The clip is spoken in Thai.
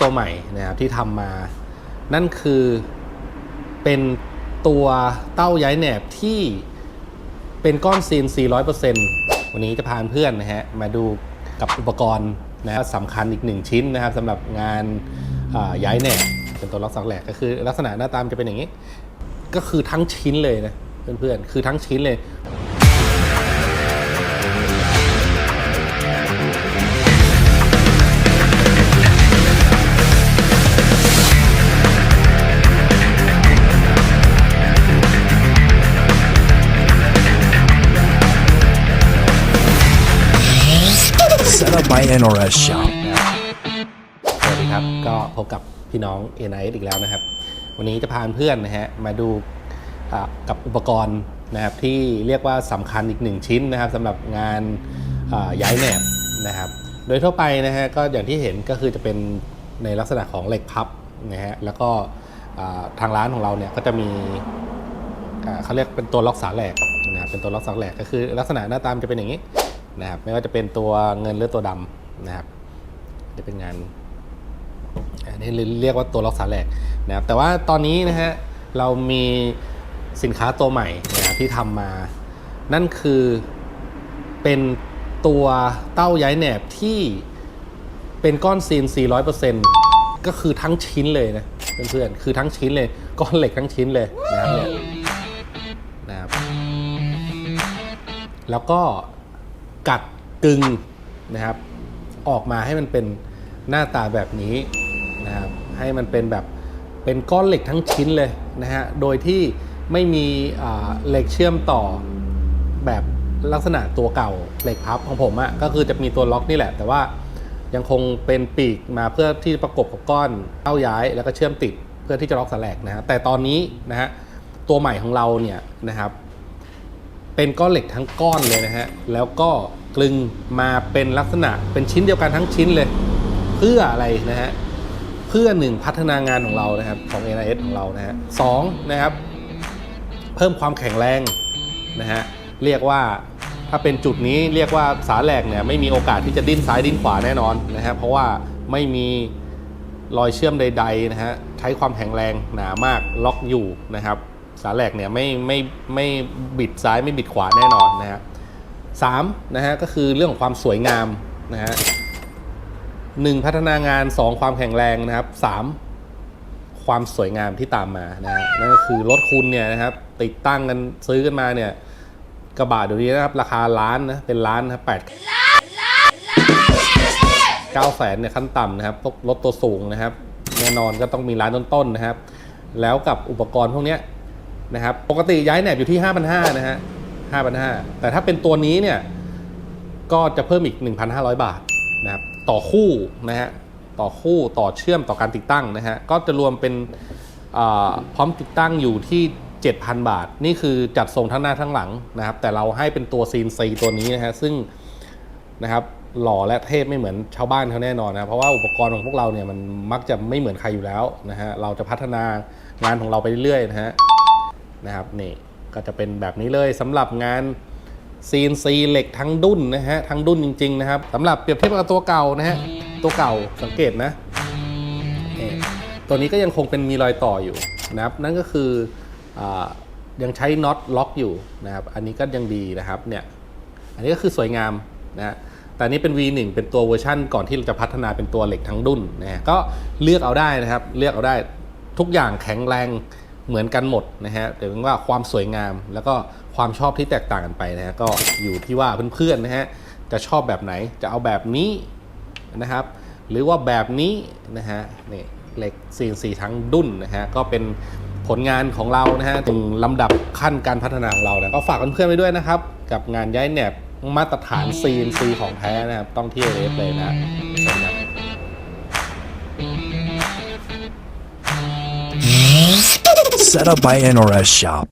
ตัวใหม่นะครับที่ทำมา นั่นคือเป็นตัวเต้าย้ายแหนบที่เป็นก้อนซีน 400%วันนี้จะพาเพื่อนนะฮะมาดูกับอุปกรณ์นะครับสำคัญอีกหนึ่งชิ้นนะครับสำหรับงานอ่าย้ายแหนบเป็นตัวล็อกสักแหลกก็คือลักษณะหน้าตามจะเป็นอย่างนี้ ก็คือทั้งชิ้นเลยนะเพื่อนๆคือทั้งชิ้นเลย my NRS Shop. สวัสดีครับ ก็พบกับพี่น้อง n i s อีกแล้วนะครับ วันนี้จะพาเพื่อนนะฮะ มาดูกับอุปกรณ์นะครับที่เรียกว่าสำคัญอีกหนึ่งชิ้นนะครับสำหรับงานย้ายแหนบนะครับ โดยทั่วไปนะฮะก็อย่างที่เห็นก็คือจะเป็นในลักษณะของเหล็กพับนะฮะ แล้วก็ทางร้านของเราเนี่ยก็จะมีเขาเรียกเป็นตัวล็อกสาแหลกนะครับเป็นตัวล็อกสาแหลกก็คือลักษณะหน้าตามจะเป็นอย่างนี้ นะครับไม่ว่าจะเป็นตัวเงินหรือตัวดำนะครับจะเป็นงานอันนี้เรียกว่าตัวล็อกสาแหลกนะครับแต่ว่าตอนนี้นะฮะเรามีสินค้าตัวใหม่นะครับที่ทำมา นั่นคือเป็นตัวเต้าย้ายแหนบที่เป็นก้อนซีน 400%ก็คือทั้งชิ้นเลยนะเพื่อนๆคือทั้งชิ้นเลยก้อนเหล็กทั้งชิ้นเลยนะครับเนี่ยนะครับแล้วก็ กัดกึงนะครับ ออกมาให้มันเป็นหน้าตาแบบนี้นะครับให้มันเป็นแบบเป็นก้อนเหล็กทั้งชิ้นเลยนะฮะโดยที่ไม่มีเหล็กเชื่อมต่อแบบลักษณะตัวเก่าเหล็กพับของผมอะ่ะก็คือจะมีตัวล็อกนี่แหละ แต่ว่ายังคงเป็นปีกมาเพื่อที่ประกบกับก้อนเต้าย้ายแล้วก็เชื่อมติดเพื่อที่จะล็อกสแลกนะฮะแต่ตอนนี้นะฮะตัวใหม่ของเราเนี่ยนะครับ เป็นก้อนเหล็กทั้งก้อนเลยนะฮะ แล้วก็กลึงมาเป็นลักษณะเป็นชิ้นเดียวกันทั้งชิ้นเลย เพื่ออะไรนะฮะ เพื่อหนึ่งพัฒนางานของเรานะครับของ NIS ของเรานะฮะสองนะครับ เพิ่มความแข็งแรงนะฮะเรียกว่าถ้าเป็นจุดนี้เรียกว่าสาแหลกเนี่ยไม่มีโอกาสที่จะดิ้นซ้ายดิ้นขวาแน่นอนนะฮะเพราะว่าไม่มีรอยเชื่อมใด ๆ นะฮะใช้ความแข็งแรงหนามากล็อกอยู่นะครับ สาแหลกเนี่ยไม่ไม่ไม่บิดซ้ายไม่บิดขวาแน่นอนนะฮะสามนะฮะก็คือเรื่องของความสวยงามนะฮะหนึ่งพัฒนางานสองความแข็งแรงนะครับสามความสวยงามที่ตามมานะฮะนั่นก็คือรถคุณเนี่ยนะครับ ติดตั้งกันซื้อกันมาเนี่ยกระบะเดี๋ยวนี้นะครับ ราคาล้านนะเป็นล้านนะแปดเก้าแสนเนี่ยขั้นต่ำนะครับพวกรถตัวสูงนะครับ แน่นอนก็ต้องมีร้านต้นๆนะครับ แล้วกับอุปกรณ์พวกเนี้ย นะครับ ปกติย้ายแหนบอยู่ที่ 5,500นะฮะ5,500แต่ถ้าเป็นตัวนี้เนี่ย ก็จะเพิ่มอีก 1,500 บาทนะครับ ต่อคู่นะฮะ ต่อคู่ ต่อเชื่อม ต่อการติดตั้งนะฮะ ก็จะรวมเป็นพร้อมติดตั้งอยู่ที่ 7,000 บาท นี่คือจัดส่งทั้งหน้าทั้งหลังนะครับ แต่เราให้เป็นตัวซีนซีตัวนี้นะฮะ ซึ่งนะครับหล่อและเทพไม่เหมือนชาวบ้านเขาแน่นอนนะเพราะว่าอุปกรณ์ของพวกเราเนี่ยมันมักจะไม่เหมือนใครอยู่แล้วนะฮะเราจะพัฒนางานของเราไปเรื่อยๆนะฮะ นะครับนี่ก็จะเป็นแบบนี้เลยสำหรับงาน CNC เหล็กทั้งดุ้นนะฮะทั้งดุ้นจริง ๆ นะครับสำหรับเปรียบเทียบกับตัวเก่านะฮะตัวเก่าสังเกตนะนี่ตัวนี้ก็ยังคงเป็นมีรอยต่ออยู่นะครับ นั่นก็คืออยังใช้น็อตล็อกอยู่นะครับ อันนี้ก็ยังดีนะครับเนี่ยอันนี้ก็คือสวยงามนะแต่นี้เป็น V1 เป็นตัวเวอร์ชั่นก่อนที่เราจะพัฒนาเป็นตัวเหล็กทั้งดุ้นนะก็เลือกเอาได้นะครับ เลือกเอาได้ทุกอย่างแข็งแรง เหมือนกันหมดนะฮะแต่ว่าความสวยงามแล้วก็ความชอบที่แตกต่างกันไปนะฮะก็อยู่ที่ว่าเพื่อนๆนะฮะจะชอบแบบไหนจะเอาแบบนี้นะครับ หรือว่าแบบนี้นะฮะนี่เหล็ก CNC ทั้งดุ้นนะฮะก็เป็นผลงานของเรานะฮะถึงลำดับขั้นการพัฒนาของเรานะก็ฝากเพื่อนๆไว้ด้วยนะครับ กับงานย้ายแหนบมาตรฐาน CNC ของแท้นะครับ ต้องที่เรฟเลยนะสวัสดีครับ Set up by NRS Shop.